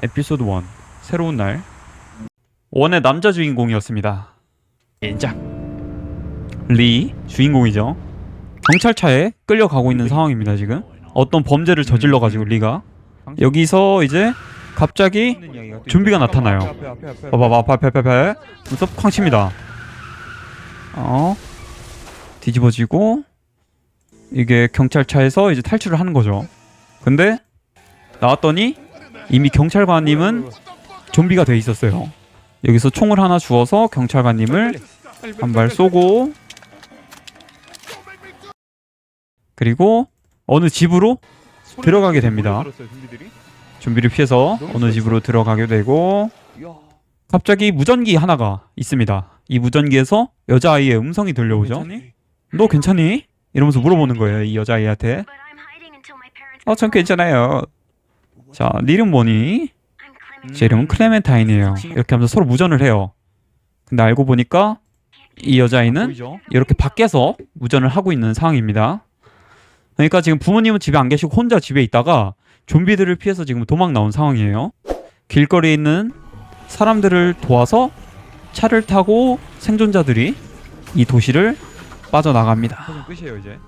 에피소드 1 새로운 날. 원의 남자 주인공이었습니다. 인작 리 주인공이죠. 경찰차에 끌려가고 있는 상황입니다 지금. 어떤 범죄를 저질러 가지고 리가. 여기서 이제 갑자기 좀비가 나타나요. 봐봐 앞에 앞에 앞에 앞에. 그래서 쾅 칩니다. 어 뒤집어지고 이게 경찰차에서 이제 탈출을 하는 거죠. 근데 나왔더니 이미 경찰관님은 좀비가 돼 있었어요. 여기서 총을 하나 주어서 경찰관님을 한 발 쏘고 그리고 어느 집으로 들어가게 됩니다. 좀비를 피해서 어느 집으로 들어가게 되고 갑자기 무전기 하나가 있습니다. 이 무전기에서 여자아이의 음성이 들려오죠. 너 괜찮니? 이러면서 물어보는 거예요. 이 여자아이한테. 어, 전 괜찮아요. 자, 네 이름 뭐니? 제 이름은 클레멘타인이에요. 이렇게 하면서 서로 무전을 해요. 근데 알고 보니까 이 여자아이는 이렇게 밖에서 무전을 하고 있는 상황입니다. 그러니까 지금 부모님은 집에 안 계시고 혼자 집에 있다가 좀비들을 피해서 지금 도망 나온 상황이에요. 길거리에 있는 사람들을 도와서 차를 타고 생존자들이 이 도시를 빠져나갑니다. 끝이에요 이제.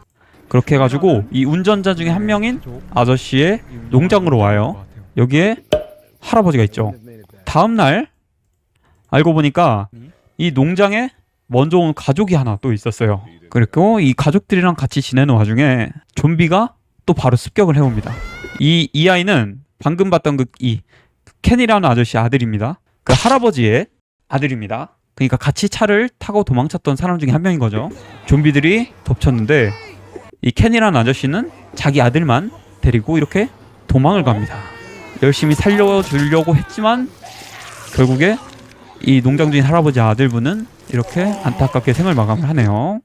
그렇게 해가지고 이 운전자 중에 한 명인 아저씨의 농장으로 와요. 여기에 할아버지가 있죠. 다음 날 알고 보니까 이 농장에 먼저 온 가족이 하나 또 있었어요. 그리고 이 가족들이랑 같이 지내는 와중에 좀비가 또 바로 습격을 해옵니다. 이, 이 아이는 방금 봤던 그 이 켄이라는 아저씨 아들입니다. 그 할아버지의 아들입니다. 그러니까 같이 차를 타고 도망쳤던 사람 중에 한 명인 거죠. 좀비들이 덮쳤는데 이 켄이라는 아저씨는 자기 아들만 데리고 이렇게 도망을 갑니다. 열심히 살려주려고 했지만 결국에 이 농장 주인 할아버지 아들분은 이렇게 안타깝게 생을 마감을 하네요.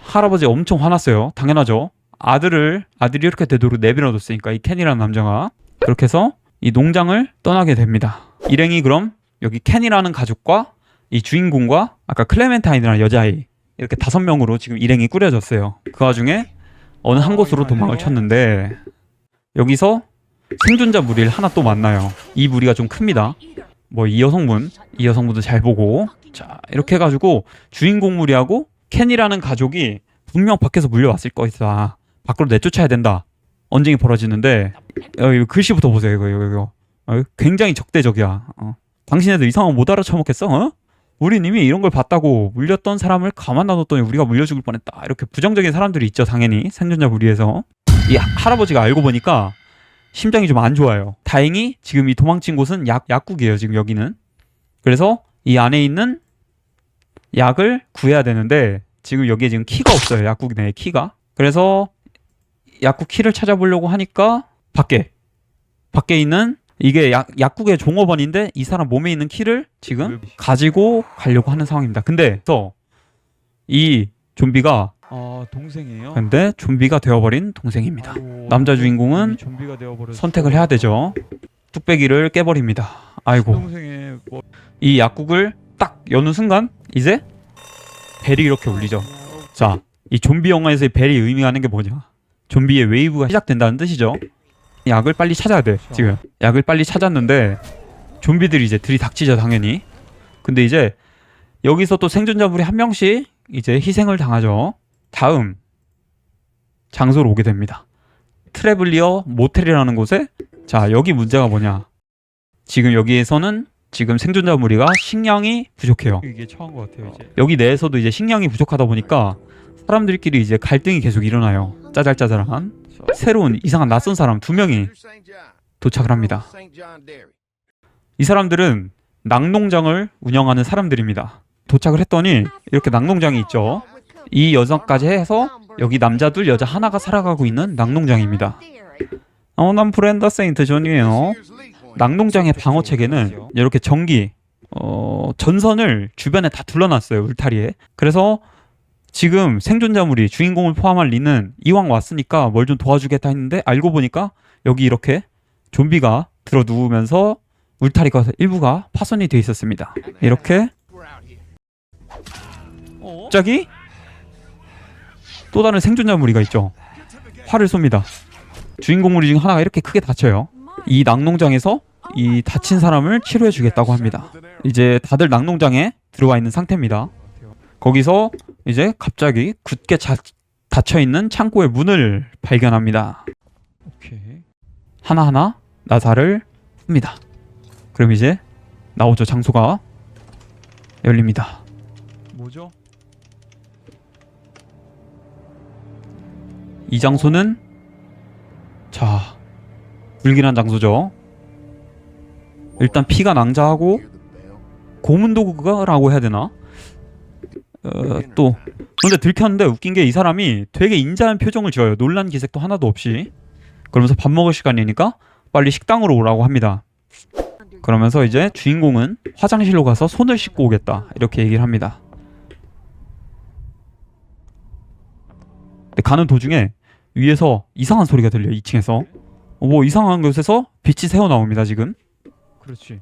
할아버지 엄청 화났어요. 당연하죠. 아들을 아들이 이렇게 되도록 내버려뒀으니까 이 켄이라는 남자가 그렇게 해서 이 농장을 떠나게 됩니다. 일행이 그럼 여기 켄이라는 가족과 이 주인공과 아까 클레멘타인이라는 여자아이 이렇게 다섯 명으로 지금 일행이 꾸려졌어요. 그 와중에 어느 한 곳으로 도망을 쳤는데 여기서 생존자 무리를 하나 또 만나요. 이 무리가 좀 큽니다. 뭐 이 여성분, 이 여성분도 잘 보고 자 이렇게 해가지고 주인공 무리하고 켄이라는 가족이 분명 밖에서 물려왔을 거이다. 밖으로 내쫓아야 된다. 언쟁이 벌어지는데 어, 이거 글씨부터 보세요. 이거 이거 이거 어, 굉장히 적대적이야. 어. 당신네들 이상한 못 알아쳐먹겠어? 어? 우린 이미 이런 걸 봤다고 물렸던 사람을 가만 놔뒀더니 우리가 물려 죽을 뻔했다. 이렇게 부정적인 사람들이 있죠, 당연히 생존자 무리에서. 이 하- 할아버지가 알고 보니까 심장이 좀 안 좋아요. 다행히 지금 이 도망친 곳은 약 약국이에요, 지금 여기는. 그래서 이 안에 있는 약을 구해야 되는데 지금 여기에 지금 키가 없어요, 약국 내에 키가. 그래서 약국 키를 찾아보려고 하니까 밖에 밖에 있는 이게 약, 약국의 종업원인데 이 사람 몸에 있는 키를 지금 가지고 가려고 하는 상황입니다. 근데 또이 좀비가 아 동생이에요. 근데 좀비가 되어버린 동생입니다. 아이고, 남자 주인공은 좀비가 되어버렸어. 선택을 해야 되죠. 뚝배기를 깨버립니다. 아이고 뭐 이 약국을 딱 여는 순간 이제 벨이 이렇게 울리죠. 자, 이 좀비 영화에서의 벨이 의미하는 게 뭐냐? 좀비의 웨이브가 시작된다는 뜻이죠. 약을 빨리 찾아야 돼. 지금 약을 빨리 찾았는데 좀비들이 이제 들이닥치죠 당연히. 근데 이제 여기서 또 생존자분이 한 명씩 이제 희생을 당하죠. 다음 장소로 오게 됩니다. 트래블리어 모텔이라는 곳에 자 여기 문제가 뭐냐? 지금 여기에서는 지금 생존자 무리가 식량이 부족해요. 이게 처음 것 같아요 이제. 여기 내에서도 이제 식량이 부족하다 보니까 사람들끼리 이제 갈등이 계속 일어나요. 짜잘짜잘한 새로운 이상한 낯선 사람 두 명이 도착을 합니다. 이 사람들은 낙농장을 운영하는 사람들입니다. 도착을 했더니 이렇게 낙농장이 있죠. 이 여성까지 해서 여기 남자 둘 여자 하나가 살아가고 있는 낙농장입니다. 어, 난 브렌다 세인트 존이에요. 낙농장의 방어 체계는 이렇게 전기 어, 전선을 주변에 다 둘러놨어요 울타리에. 그래서 지금 생존자물이 주인공을 포함한 리는 이왕 왔으니까 뭘 좀 도와주겠다 했는데 알고 보니까 여기 이렇게 좀비가 들어 누우면서 울타리가 일부가 파손이 돼 있었습니다. 이렇게 갑자기 또 다른 생존자 무리가 있죠. 활을 쏩니다. 주인공 무리 중 하나가 이렇게 크게 다쳐요. 이 낙농장에서 이 다친 사람을 치료해 주겠다고 합니다. 이제 다들 낙농장에 들어와 있는 상태입니다. 거기서 이제 갑자기 굳게 자, 닫혀 있는 창고의 문을 발견합니다. 오케이. 하나하나 나사를 풉니다. 그럼 이제 나오죠. 장소가 열립니다. 뭐죠? 이 장소는 자 불길한 장소죠. 일단 피가 낭자하고 고문 도구가라고 해야 되나? 어, 또 근데 들켰는데 웃긴 게 이 사람이 되게 인자한 표정을 지어요. 놀란 기색도 하나도 없이. 그러면서 밥 먹을 시간이니까 빨리 식당으로 오라고 합니다. 그러면서 이제 주인공은 화장실로 가서 손을 씻고 오겠다 이렇게 얘기를 합니다. 근데 가는 도중에 위에서 이상한 소리가 들려요. 2층에서. 어, 뭐 이상한 곳에서 빛이 새어 나옵니다. 지금. 그렇지.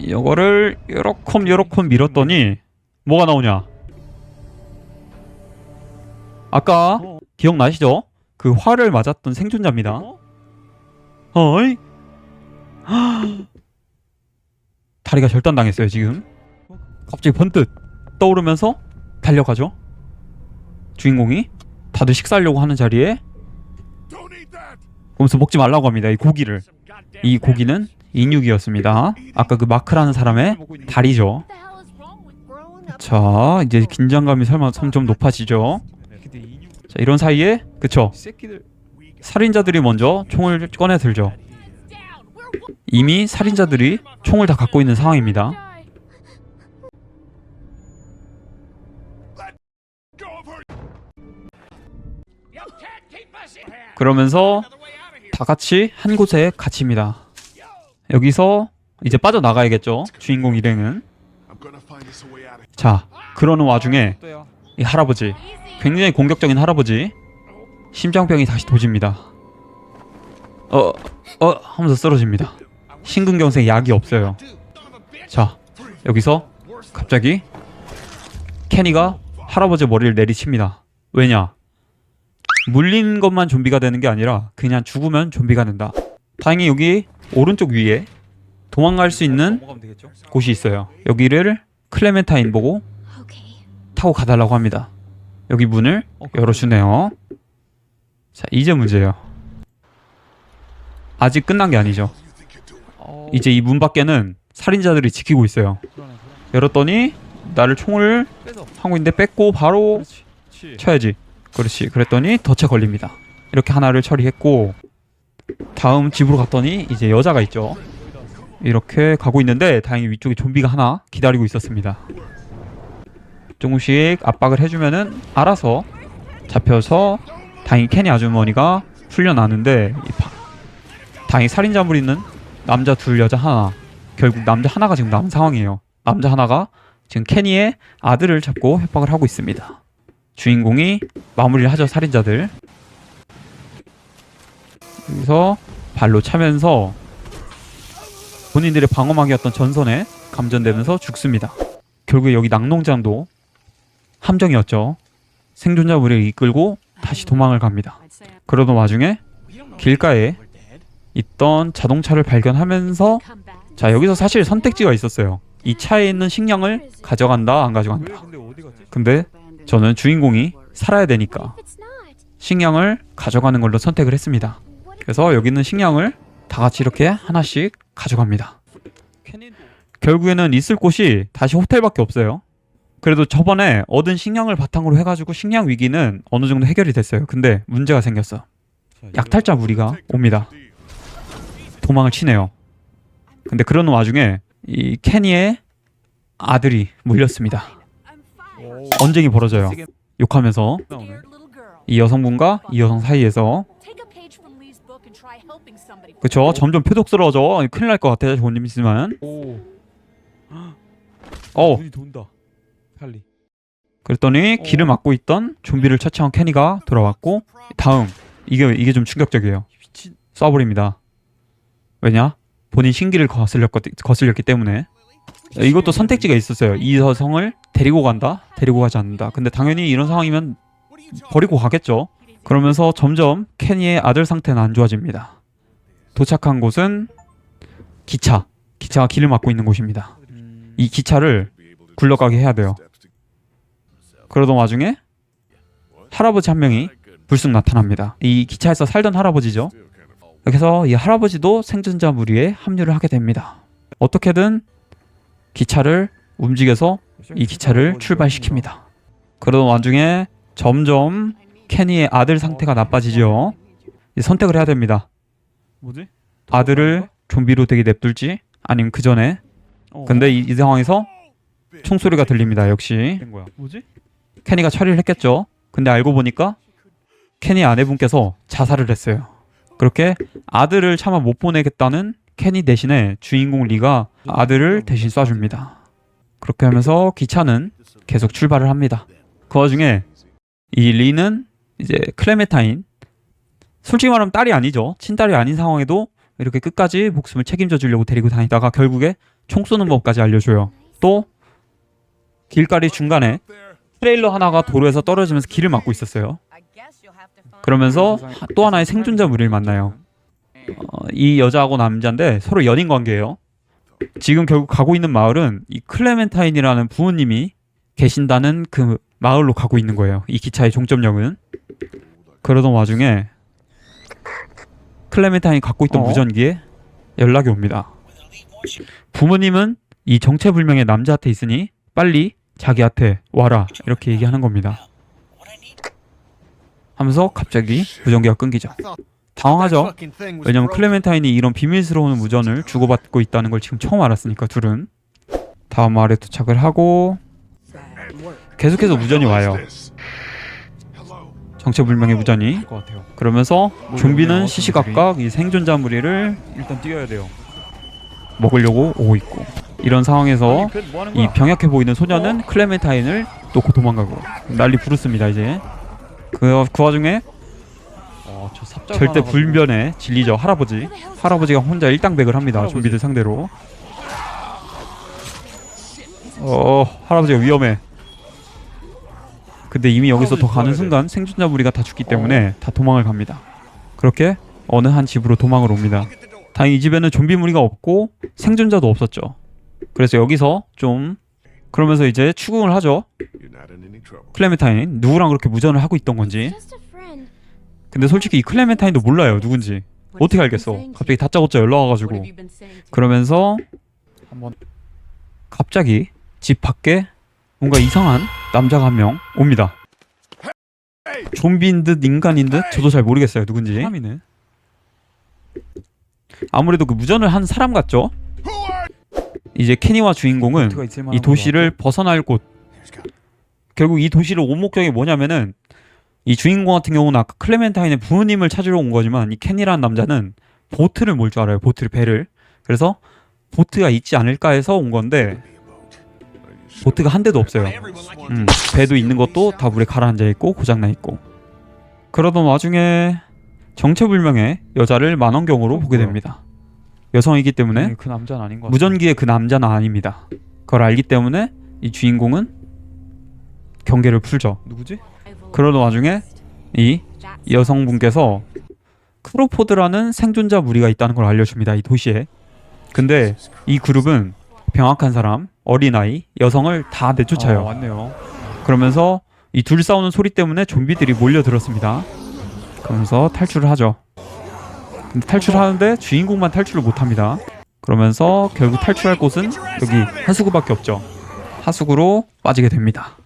이거를 요렇콤 요렇콤 밀었더니 뭐가 나오냐? 아까 어. 기억나시죠? 그 활을 맞았던 생존자입니다. 어? 어이? 다리가 절단당했어요 지금. 갑자기 번뜩 떠오르면서 달려가죠. 주인공이 다들 식사하려고 하는 자리에 그러면서 먹지 말라고 합니다. 이 고기를. 이 고기는 인육이었습니다. 아까 그 마크라는 사람의 다리죠. 자 이제 긴장감이 설마 점점 높아지죠. 자 이런 사이에 그쵸 살인자들이 먼저 총을 꺼내 들죠. 이미 살인자들이 총을 다 갖고 있는 상황입니다. 그러면서 다 같이 한 곳에 갇힙니다. 여기서 이제 빠져나가야겠죠. 주인공 일행은. 자, 그러는 와중에. 이 할아버지, 굉장히 공격적인 할아버지, 심장병이 다시 도집니다. 어, 어 하면서 쓰러집니다. 심근경색 약이 없어요. 자, 여기서 갑자기 케니가 할아버지 머리를 내리칩니다. 왜냐? 물린 것만 좀비가 되는 게 아니라 그냥 죽으면 좀비가 된다. 다행히 여기 오른쪽 위에 도망갈 수 있는 넘어가면 되겠죠? 곳이 있어요. 여기를 클레멘타인 보고 타고 가달라고 합니다. 여기 문을 어, 열어주네요. 자, 이제 문제예요. 아직 끝난 게 아니죠. 어, 이제 이 문 밖에는 살인자들이 지키고 있어요. 열었더니 나를 총을. 하고 있는데 뺏고 바로. 쳐야지. 그렇지. 그랬더니 덫에 걸립니다. 이렇게 하나를 처리했고 다음 집으로 갔더니 이제 여자가 있죠. 이렇게 가고 있는데 다행히 위쪽에 좀비가 하나 기다리고 있었습니다. 조금씩 압박을 해주면은 알아서 잡혀서 다행히 케니 아주머니가 풀려나는데 다행히 살인자물 있는 남자 둘 여자 하나 결국 남자 하나가 지금 남은 상황이에요. 남자 하나가 지금 케니의 아들을 잡고 협박을 하고 있습니다. 주인공이 마무리를 하죠 살인자들. 여기서 발로 차면서 본인들의 방어막이었던 전선에 감전되면서 죽습니다. 결국에 여기 낙농장도 함정이었죠. 생존자물을 이끌고 다시 도망을 갑니다. 그러던 와중에 길가에 있던 자동차를 발견하면서 자 여기서 사실 선택지가 있었어요. 이 차에 있는 식량을 가져간다 안왜 가져간다. 근데 저는 주인공이 살아야 되니까 식량을 가져가는 걸로 선택을 했습니다. 그래서 여기 있는 식량을 다 같이 이렇게 하나씩 가져갑니다. 결국에는 있을 곳이 다시 호텔밖에 없어요. 그래도 저번에 얻은 식량을 바탕으로 해가지고 식량 위기는 어느 정도 해결이 됐어요. 근데 문제가 생겼어. 자, 약탈자 무리가 옵니다. 도망을 치네요. 근데 그러는 와중에 이 케니의 아들이 물렸습니다. 오, 언쟁이 벌어져요. 욕하면서. 이 여성분과 이 여성 사이에서 그쵸? 점점 표독스러워져. 큰일 날 것 같아요 있으면 오. 어. 눈이 돈다. 빨리. 그랬더니 길을 막고 있던 좀비를 처치한 케니가 돌아왔고 다음. 이게 이게 좀 충격적이에요. 미친. 쏴버립니다. 왜냐? 본인 신기를 거슬렸기, 거슬렸기 때문에. 이것도 선택지가 있었어요. 이 여성을 데리고 간다 데리고 가지 않는다. 근데 당연히 이런 상황이면 버리고 가겠죠. 그러면서 점점 케니의 아들 상태는 안 좋아집니다. 도착한 곳은 기차. 기차가 길을 막고 있는 곳입니다. 음, 이 기차를 굴러가게 해야 돼요. 그러던 와중에 할아버지 한 명이 불쑥 나타납니다. 이 기차에서 살던 할아버지죠. 그래서 이 할아버지도 생존자 무리에 합류를 하게 됩니다. 어떻게든 기차를 움직여서 이 기차를 출발시킵니다. 그러던 와중에 점점 케니의 아들 상태가 나빠지죠. 선택을 해야 됩니다. 뭐지? 아들을 좀비로 되게 냅둘지 아니면 그 전에 어, 근데 이, 이 상황에서 총소리가 들립니다. 역시 된 거야. 뭐지? 케니가 처리를 했겠죠. 근데 알고 보니까 케니 아내분께서 자살을 했어요. 그렇게 아들을 차마 못 보내겠다는 케니 대신에 주인공 리가 아들을 대신 쏴줍니다. 그렇게 하면서 기차는 계속 출발을 합니다. 그 와중에 이 리는 이제 클레메타인 솔직히 말하면 딸이 아니죠. 친딸이 아닌 상황에도 이렇게 끝까지 목숨을 책임져 주려고 데리고 다니다가 결국에 총 쏘는 법까지 알려줘요. 또 길거리 중간에 트레일러 하나가 도로에서 떨어지면서 길을 막고 있었어요. 그러면서 하- 또 하나의 생존자 무리를 만나요. 어, 이 여자하고 남자인데 서로 연인 관계예요. 지금 결국 가고 있는 마을은 이 클레멘타인이라는 부모님이 계신다는 그 마을로 가고 있는 거예요. 이 기차의 종점역은. 그러던 와중에 클레멘타인이 갖고 있던 어? 무전기에 연락이 옵니다. 부모님은 이 정체불명의 남자한테 있으니 빨리 자기한테 와라 이렇게 얘기하는 겁니다. 하면서 갑자기 무전기가 끊기죠. 당황하죠. 왜냐면 클레멘타인이 이런 비밀스러운 무전을 주고받고 있다는 걸 지금 처음 알았으니까 둘은 다음 마을에 도착을 하고 계속해서 무전이 와요. 정체불명의 무전이 것 같아요. 그러면서 뭐 좀비는 시시각각 이 생존자 무리를 일단 뛰어야 돼요. 먹으려고 오고 있고 이런 상황에서 그, 뭐 이? 병약해 보이는 소녀는 클레멘타인을 놓고 도망가고 난리 부르습니다 이제 그, 그 와중에 어, 절대. 불변의 진리죠 할아버지 할아버지가 혼자 일당백을 합니다 할아버지. 좀비들 상대로 어 할아버지가 위험해 근데 이미 여기서 더 할아버지 가는 도와야 순간 생존자 무리가 다 죽기 때문에 다 도망을 갑니다. 그렇게 어느 한 집으로 도망을 옵니다. 다행히 이 집에는 좀비 무리가 없고 생존자도 없었죠. 그래서 여기서 좀 그러면서 이제 추궁을 하죠. 클레멘타인 누구랑 그렇게 무전을 하고 있던 건지. 근데 솔직히 이 클레멘타인도 몰라요 누군지. 어떻게 알겠어? 갑자기 다짜고짜 연락 와가지고. 그러면서 한번 갑자기 집 밖에 뭔가 이상한 남자가 한 명 옵니다. 좀비인 듯 인간인 듯? 저도 잘 모르겠어요. 누군지. 사람이네. 아무래도 그 무전을 한 사람 같죠? 이제 케니와 주인공은 이 도시를 거 벗어날 곳. 결국 이 도시를 온 목적이 뭐냐면은 이 주인공 같은 경우는 아까 클레멘타인의 부모님을 찾으러 온 거지만 이 켄이라는 남자는 보트를 몰 줄 알아요. 보트를 배를. 그래서 보트가 있지 않을까 해서 온 건데 보트가 한 대도 없어요 음, 배도 있는 것도 다 물에 가라앉아 있고 고장나 있고 그러던 와중에 정체불명의 여자를 만원경으로 보게? 됩니다 여성이기 때문에 네, 그 남자는 아닌 것. 무전기의 그 남자는 아닙니다. 그걸 알기 때문에 이 주인공은 경계를 풀죠. 누구지? 그러던 와중에 이 여성분께서 크로포드라는 생존자 무리가 있다는 걸 알려줍니다. 이 도시에. 근데 이 그룹은 병약한 사람, 어린아이, 여성을 다 내쫓아요. 어, 왔네요. 그러면서 이 둘 싸우는 소리 때문에 좀비들이 몰려들었습니다. 그러면서 탈출을 하죠. 근데 탈출하는데 주인공만 탈출을 못합니다. 그러면서 결국 탈출할 곳은 여기 하수구밖에 없죠. 하수구로 빠지게 됩니다.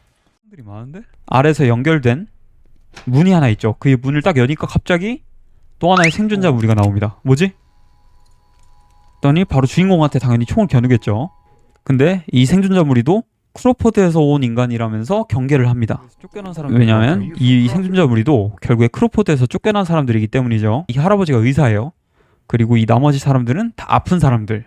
사람들이 많은데? 아래서 연결된 문이 하나 있죠. 그 문을 딱 여니까 갑자기 또 하나의 생존자 무리가 나옵니다. 뭐지? 더니 바로 주인공한테 당연히 총을 겨누겠죠. 근데 이 생존자 무리도 크로포드에서 온 인간이라면서 경계를 합니다. 쫓겨난 사람. 왜냐하면 이 생존자 무리도 결국에 크로포드에서 쫓겨난 사람들이기 때문이죠. 이 할아버지가 의사예요. 그리고 이 나머지 사람들은 다 아픈 사람들.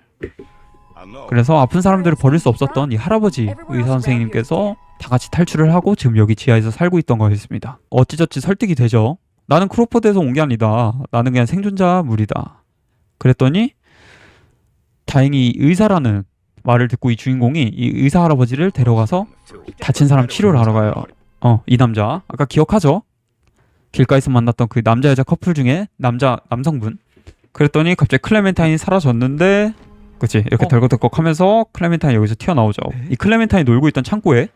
그래서 아픈 사람들을 버릴 수 없었던 이 할아버지 의사 선생님께서 다 같이 탈출을 하고 지금 여기 지하에서 살고 있던 거였습니다. 어찌저찌 설득이 되죠. 나는 크로포드에서 온 게 아니다. 나는 그냥 생존자 무리다. 그랬더니 다행히 의사라는 말을 듣고 이 주인공이 이 의사 할아버지를 데려가서 다친 사람 치료를 하러 가요. 어, 이 남자. 아까 기억하죠? 길가에서 만났던 그 남자 여자 커플 중에 남자 남성분 그랬더니 갑자기 클레멘타인이 사라졌는데 그치 이렇게 어. 덜컥덜컥 하면서 클레멘타인이 여기서 튀어나오죠 네. 이 클레멘타인이 놀고 있던 창고에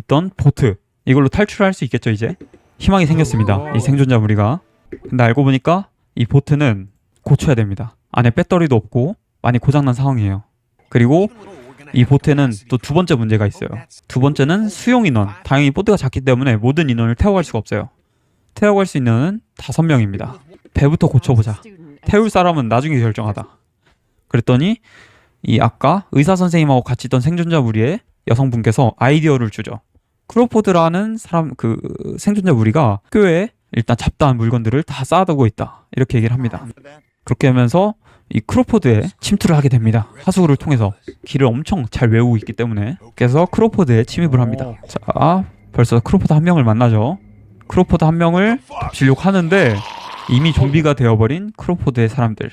있던 보트 이걸로 탈출할 수 있겠죠 이제 희망이 생겼습니다 어. 이 생존자 무리가 근데 알고 보니까 이 보트는 고쳐야 됩니다 안에 배터리도 없고 많이 고장난 상황이에요 그리고 이 보트에는 또 두 번째 문제가 있어요 두 번째는 수용 인원. 당연히 보드가 작기 때문에 모든 인원을 태워갈 수가 없어요. 태워갈 수 있는 인원은 다섯 명입니다. 배부터 고쳐보자. 태울 사람은 나중에 결정하다. 그랬더니 이 아까 의사 선생님하고 같이 있던 생존자 무리의 여성분께서 아이디어를 주죠. 크로포드라는 사람 그 생존자 무리가 학교에 일단 잡다한 물건들을 다 쌓아두고 있다. 이렇게 얘기를 합니다. 그렇게 하면서 이 크로포드에 침투를 하게 됩니다. 하수구를 통해서 길을 엄청 잘 외우고 있기 때문에 그래서 크로포드에 침입을 합니다. 자, 벌써 크로포드 한 명을 만나죠. 크로포드 한 명을 덮치려고 하는데 이미 좀비가 되어버린 크로포드의 사람들.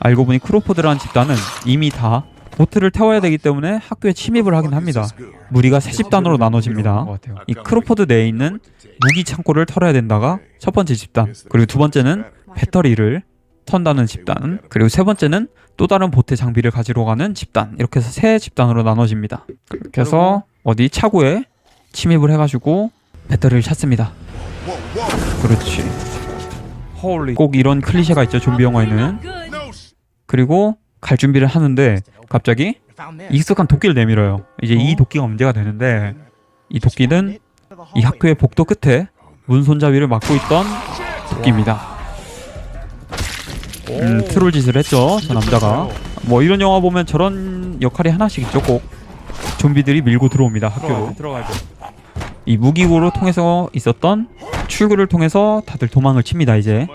알고 보니 크로포드라는 집단은 이미 다 보트를 태워야 되기 때문에 학교에 침입을 하긴 합니다. 무리가 세 집단으로 나눠집니다. 이 크로포드 내에 있는 무기 창고를 털어야 된다가 첫 번째 집단. 그리고 두 번째는 배터리를 턴다는 집단. 그리고 세 번째는 또 다른 보트 장비를 가지러 가는 집단. 이렇게 해서 세 집단으로 나눠집니다. 그렇게 해서 어디 차고에 침입을 해가지고 배터리를 찾습니다. 그렇지. 홀리. 꼭 이런 클리셰가 있죠 좀비 영화에는. 그리고 갈 준비를 하는데 갑자기 익숙한 도끼를 내밀어요. 이제 이 도끼가 문제가 되는데 이 도끼는 이 학교의 복도 끝에 문 손잡이를 막고 있던 도끼입니다. 음, 트롤 짓을 했죠, 저 남자가. 뭐 이런 영화 보면 저런 역할이 하나씩 있죠, 꼭. 좀비들이 밀고 들어옵니다, 학교로. 들어가야 돼. 이 무기고로 통해서 있었던 출구를 통해서 다들 도망을 칩니다, 이제.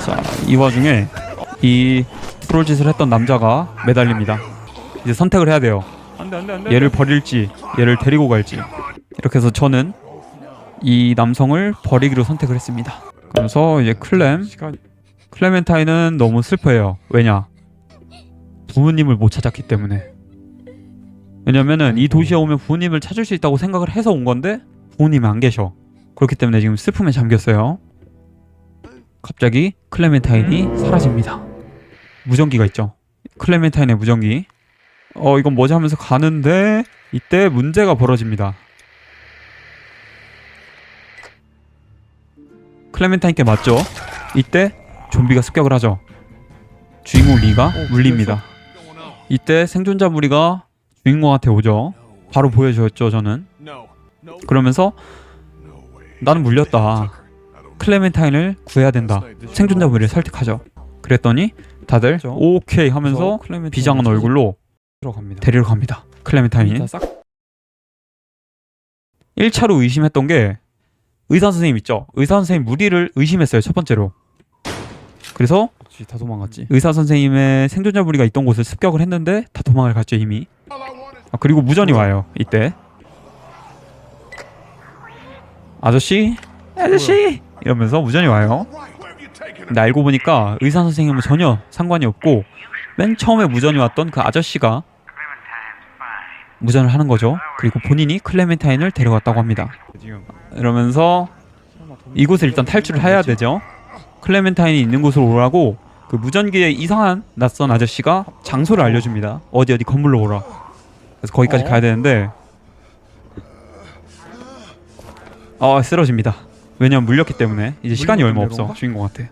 자, 이 와중에 이 트롤 짓을 했던 남자가 매달립니다. 이제 선택을 해야 돼요. 안돼 안돼 안돼. 얘를 버릴지 얘를 데리고 갈지 이렇게 해서 저는 이 남성을 버리기로 선택을 했습니다 그러면서 이제 클렘 시간. 클레멘타인은 너무 슬퍼해요. 왜냐? 부모님을 못 찾았기 때문에. 왜냐면은 이 도시에 오면 부모님을 찾을 수 있다고 생각을 해서 온 건데 부모님이 안 계셔. 그렇기 때문에 지금 슬픔에 잠겼어요. 갑자기 클레멘타인이 사라집니다. 무전기가 있죠. 클레멘타인의 무전기. 어 이건 뭐지 하면서 가는데 이때 문제가 벌어집니다. 클레멘타인께 맞죠? 이때 좀비가 습격을 하죠. 주인공 리가 물립니다. 이때 생존자 무리가 주인공한테 오죠. 바로 보여줬죠 저는. 그러면서 나는 물렸다. 클레멘타인을 구해야 된다. 생존자 무리를 설득하죠. 그랬더니 다들. 오케이 하면서 비장한 얼굴로 들어갑니다. 데리러 갑니다. 클레멘타인. 다 싹. 1차로 의심했던 게 의사 선생님 있죠. 의사 선생님 무리를 의심했어요. 첫 번째로. 그래서 그렇지, 다 도망갔지. 의사 선생님의 생존자 무리가 있던 곳을 습격을 했는데 다 도망을 갔죠 이미. 아, 그리고 무전이 와요 이때. 아저씨, 아저씨 이러면서 무전이 와요. 근데 알고 보니까 의사 선생님은 전혀 상관이 없고 맨 처음에 무전이 왔던 그 아저씨가 무전을 하는 거죠. 그리고 본인이 클레멘타인을 데려갔다고 합니다. 이러면서 이곳을 일단 탈출을 해야 되죠. 클레멘타인이 있는 곳으로 오라고 그 무전기에 이상한 낯선 아저씨가 장소를 알려줍니다. 어디 어디 건물로 오라. 그래서 거기까지 어? 가야 되는데 어 쓰러집니다. 왜냐면 물렸기 때문에 이제 시간이 얼마 없어 건가? 주인공 한테.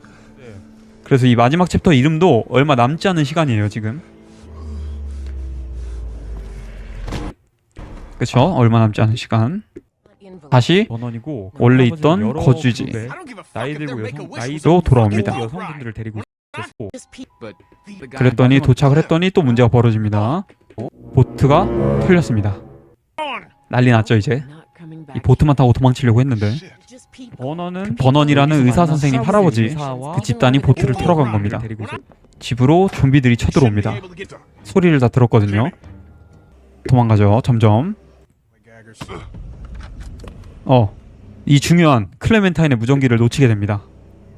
그래서 이 마지막 챕터 이름도 얼마 남지 않은 시간이에요 지금. 그쵸? 얼마 남지 않은 시간. 다시 번원이고 원래 있던 거주지. 나이 들고 여성 나이 또 돌아옵니다. 여성분들을 데리고 있었고 그랬더니 도착을 했더니 또 문제가 벌어집니다. 보트가 털렸습니다. 난리 났죠 이제. 이 보트만 타고 도망치려고 했는데 번원은 번원이라는 의사 선생님 할아버지 그 집단이 보트를 털어 간 겁니다. 집으로 좀비들이 쳐들어옵니다. 소리를 다 들었거든요. 도망가죠 점점. 어, 이 중요한 클레멘타인의 무전기를 놓치게 됩니다.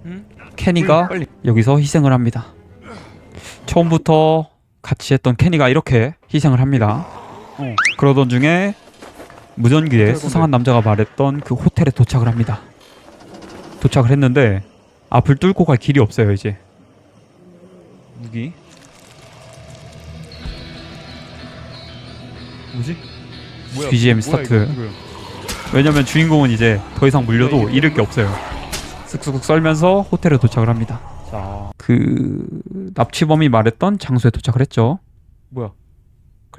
응? 케니가. 여기서 희생을 합니다. 처음부터 같이 했던 케니가 이렇게 희생을 합니다. 어. 그러던 중에 무전기에 수상한 남자가 말했던 그 호텔에 도착을 합니다. 도착을 했는데 앞을 뚫고 갈 길이 없어요 이제 무기 뭐지? BGM 스타트. 왜냐면 주인공은 이제 더 이상 물려도 잃을 게 없어요 쓱쓱 썰면서 호텔에 도착을 합니다 자, 그 납치범이 말했던 장소에 도착을 했죠 뭐야?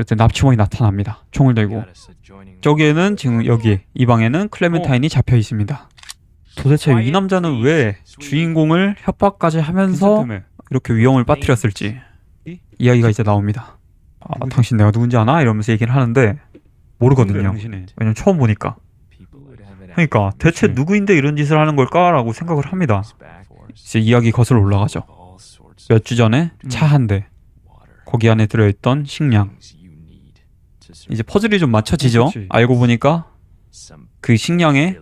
때 납치범이 나타납니다 총을 들고 저기에는 지금 여기 이 방에는 클레멘타인이 잡혀 있습니다. 도대체 이 남자는 왜 주인공을 협박까지 하면서. 이렇게 위험을 빠뜨렸을지 이? 이야기가 이제 나옵니다. 아? 당신 내가 누군지 아나? 이러면서 얘기를 하는데 모르거든요. 왜냐면 처음 보니까. 그러니까 대체 누구인데 이런 짓을 하는 걸까라고 생각을 합니다. 이제 이야기 거슬러 올라가죠. 몇 주 전에 음. 차한 대, 거기 안에 들어있던 식량. 이제 퍼즐이 좀 맞춰지죠. 알고 보니까 그 식량의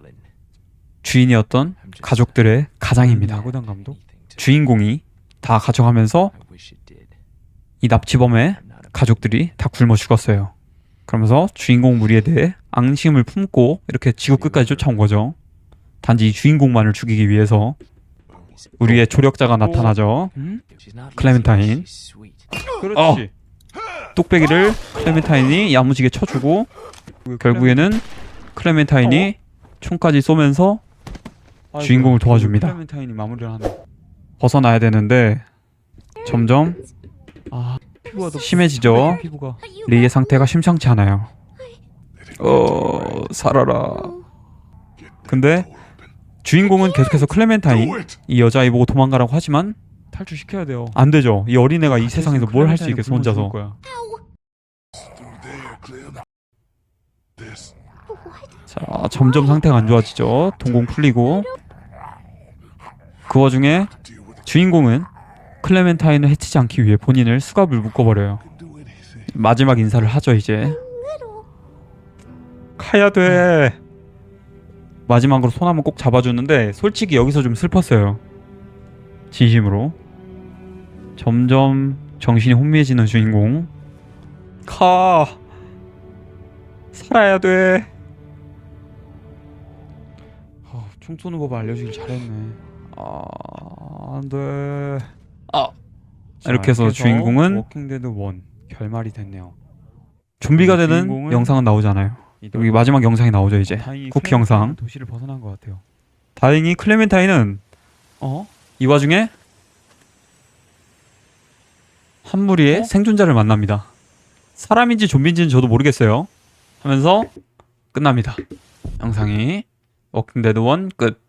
주인이었던 가족들의 가장입니다. 주인공이 다 가져가면서 이 납치범의 가족들이 다 굶어 죽었어요. 그러면서 주인공 무리에 대해 앙심을 품고 이렇게 지구 끝까지 쫓아온 거죠. 단지 이 주인공만을 죽이기 위해서 우리의 조력자가 나타나죠. 응? 클레멘타인. 그렇지. 어. 뚝배기를 클레멘타인이 야무지게 쳐주고 결국에는 클레멘타인이 총까지 쏘면서 주인공을 도와줍니다. 클레멘타인이 마무리를 하네. 벗어나야 되는데 점점 아, 피부가 더 심해지죠. 피부가. 리의 상태가 심상치 않아요. 어, 살아라. 근데 주인공은 계속해서 클레멘타인 이 여자아이 보고 도망가라고 하지만 탈출시켜야 돼요. 안 되죠. 이 어린애가 이 세상에서 뭘 할 수 있겠어 혼자서. 거야. 자, 점점 상태가 안 좋아지죠. 동공 풀리고 그 와중에 주인공은 클레멘타인을 해치지 않기 위해 본인을 수갑을 묶어버려요. 마지막 인사를 하죠 이제. 가야 돼. 마지막으로 손 한번 꼭 잡아주는데 솔직히 여기서 좀 슬펐어요. 진심으로. 점점 정신이 혼미해지는 주인공. 가. 살아야 돼. 아, 총 쏘는 법 알려주길 잘했네. 아, 안 돼. 자, 이렇게 해서 주인공은 워킹데드 1 결말이 됐네요. 좀비가 되는 영상은 나오잖아요. 여기 마지막 영상이 나오죠 이제. 다행히 쿠키 영상. 도시를 벗어난 것 같아요. 다행히 클레멘타인은 어? 이 와중에 한 무리의 어? 생존자를 만납니다. 사람인지 좀비인지는 저도 모르겠어요. 하면서 끝납니다. 영상이 워킹데드 1 끝.